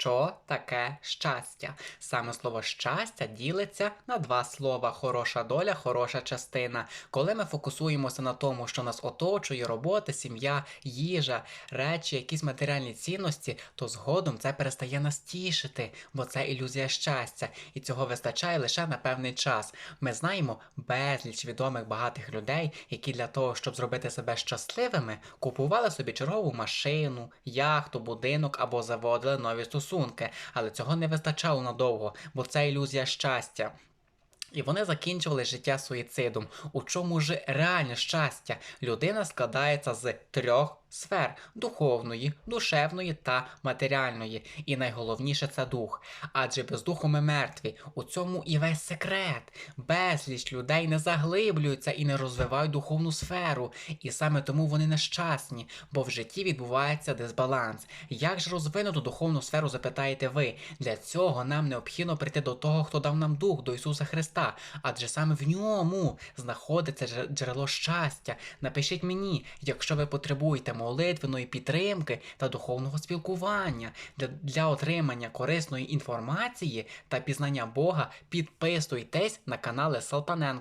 Що таке щастя? Саме слово щастя ділиться на два слова: хороша доля, хороша частина. Коли ми фокусуємося на тому, що нас оточує, робота, сім'я, їжа, речі, якісь матеріальні цінності, то згодом це перестає нас тішити, бо це ілюзія щастя, і цього вистачає лише на певний час. Ми знаємо безліч відомих багатих людей, які для того, щоб зробити себе щасливими, купували собі чергову машину, яхту, будинок або заводили нові стосунки, але цього не вистачало надовго, бо це ілюзія щастя. І вони закінчували життя суїцидом. У чому ж реальне щастя? Людина складається з трьох сфер: духовної, душевної та матеріальної. І найголовніше це дух. Адже без духу ми мертві. У цьому і весь секрет. Безліч людей не заглиблюються і не розвивають духовну сферу. І саме тому вони нещасні, бо в житті відбувається дисбаланс. Як ж розвинути духовну сферу, запитаєте ви? Для цього нам необхідно прийти до того, хто дав нам дух, до Ісуса Христа. Адже саме в ньому знаходиться джерело щастя. Напишіть мені, якщо ви потребуєте молитвеної підтримки та духовного спілкування. Для, для отримання корисної інформації та пізнання Бога підписуйтесь на канали Салтаненко.